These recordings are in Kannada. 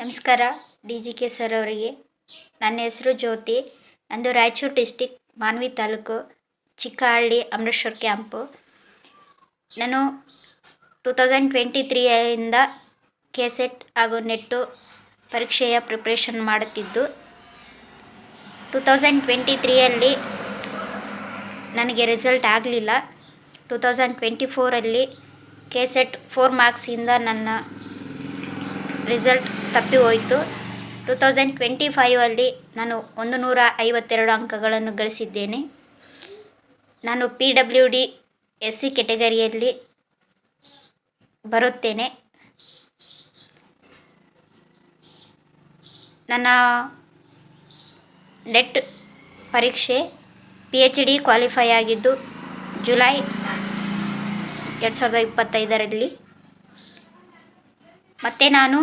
ನಮಸ್ಕಾರ ಡಿ ಜಿ ಕೆ ಸರ್ ಅವರಿಗೆ. ನನ್ನ ಹೆಸರು ಜ್ಯೋತಿ. ನಂದು ರಾಯಚೂರು ಡಿಸ್ಟಿಕ್ ಮಾನ್ವಿ ತಾಲೂಕು, ಚಿಕ್ಕಹಳ್ಳಿ ಅಮೃತೇಶ್ವರ್ ಕ್ಯಾಂಪು. ನಾನು ಟೂ ತೌಸಂಡ್ ಟ್ವೆಂಟಿ ತ್ರೀಯಿಂದ ಕೆ ಸೆಟ್ ಹಾಗೂ ನೆಟ್ಟು ಪರೀಕ್ಷೆಯ ಪ್ರಿಪ್ರೇಷನ್ ಮಾಡುತ್ತಿದ್ದು, ಟೂ ತೌಸಂಡ್ ಟ್ವೆಂಟಿ ತ್ರೀಯಲ್ಲಿ ನನಗೆ ರಿಸಲ್ಟ್ ಆಗಲಿಲ್ಲ. ಟೂ ತೌಸಂಡ್ ಟ್ವೆಂಟಿ ಫೋರಲ್ಲಿ ಕೆ ಸೆಟ್ ಫೋರ್ ಮಾರ್ಕ್ಸಿಂದ ನನ್ನ ರಿಸಲ್ಟ್ ತಪ್ಪಿ ಹೋಯಿತು ಟು ತೌಸಂಡ್ ಟ್ವೆಂಟಿ ಫೈವಲ್ಲಿ ನಾನು ಒಂದು ನೂರ ಐವತ್ತೆರಡು ಅಂಕಗಳನ್ನು ಗಳಿಸಿದ್ದೇನೆ. ನಾನು P W D S C ಕೆಟಗರಿಯಲ್ಲಿ ಬರುತ್ತೇನೆ. ನನ್ನ ನೆಟ್ ಪರೀಕ್ಷೆ ಪಿ ಎಚ್ ಡಿ ಕ್ವಾಲಿಫೈ ಆಗಿದ್ದು ಜುಲೈ ಎರಡು ಸಾವಿರದ ಇಪ್ಪತ್ತೈದರಲ್ಲಿ. ಮತ್ತು ನಾನು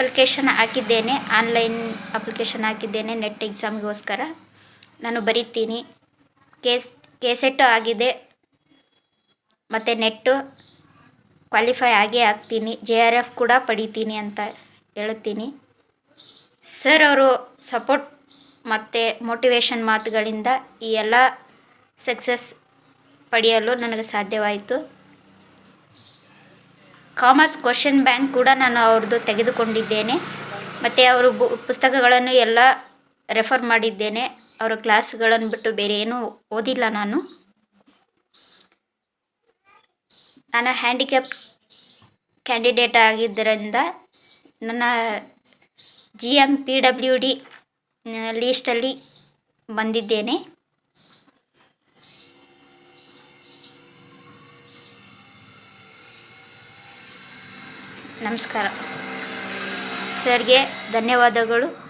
ಅಪ್ಲಿಕೇಶನ್ ಹಾಕಿದ್ದೇನೆ ಆನ್ಲೈನ್ ಅಪ್ಲಿಕೇಶನ್ ಹಾಕಿದ್ದೇನೆ ನೆಟ್ ಎಕ್ಸಾಮ್ಗೋಸ್ಕರ ನಾನು ಬರಿತೀನಿ. ಕೇಸ್, ಕೇಸೆಟ್ಟು ಆಗಿದೆ. ಮತ್ತು ನೆಟ್ಟು ಕ್ವಾಲಿಫೈ ಆಗೇ ಆಗ್ತೀನಿ ಜೆ ಆರ್ ಎಫ್ ಕೂಡ ಪಡಿತೀನಿ ಅಂತ ಹೇಳುತ್ತೀನಿ ಸರ್ ಅವರು ಸಪೋರ್ಟ್ ಮತ್ತು ಮೋಟಿವೇಶನ್ ಮಾತುಗಳಿಂದ ಈ ಎಲ್ಲ ಸಕ್ಸಸ್ ಪಡೆಯಲು ನನಗೆ ಸಾಧ್ಯವಾಯಿತು. ಕಾಮರ್ಸ್ ಕ್ವಶನ್ ಬ್ಯಾಂಕ್ ಕೂಡ ನಾನು ಅವ್ರದ್ದು ತೆಗೆದುಕೊಂಡಿದ್ದೇನೆ. ಮತ್ತು ಅವರು ಬು, ಪುಸ್ತಕಗಳನ್ನು ಎಲ್ಲ ರೆಫರ್ ಮಾಡಿದ್ದೇನೆ. ಅವರ ಕ್ಲಾಸ್ಗಳನ್ನು ಬಿಟ್ಟು ಬೇರೆ ಏನೂ ಓದಿಲ್ಲ ನಾನು. ನಾನು ಹ್ಯಾಂಡಿಕ್ಯಾಪ್ ಕ್ಯಾಂಡಿಡೇಟ್ ಆಗಿದ್ದರಿಂದ ನನ್ನ G M P W D ಲೀಸ್ಟಲ್ಲಿ ಬಂದಿದ್ದೇನೆ. ನಮಸ್ಕಾರ. ಸರ್ಗೆ ಧನ್ಯವಾದಗಳು.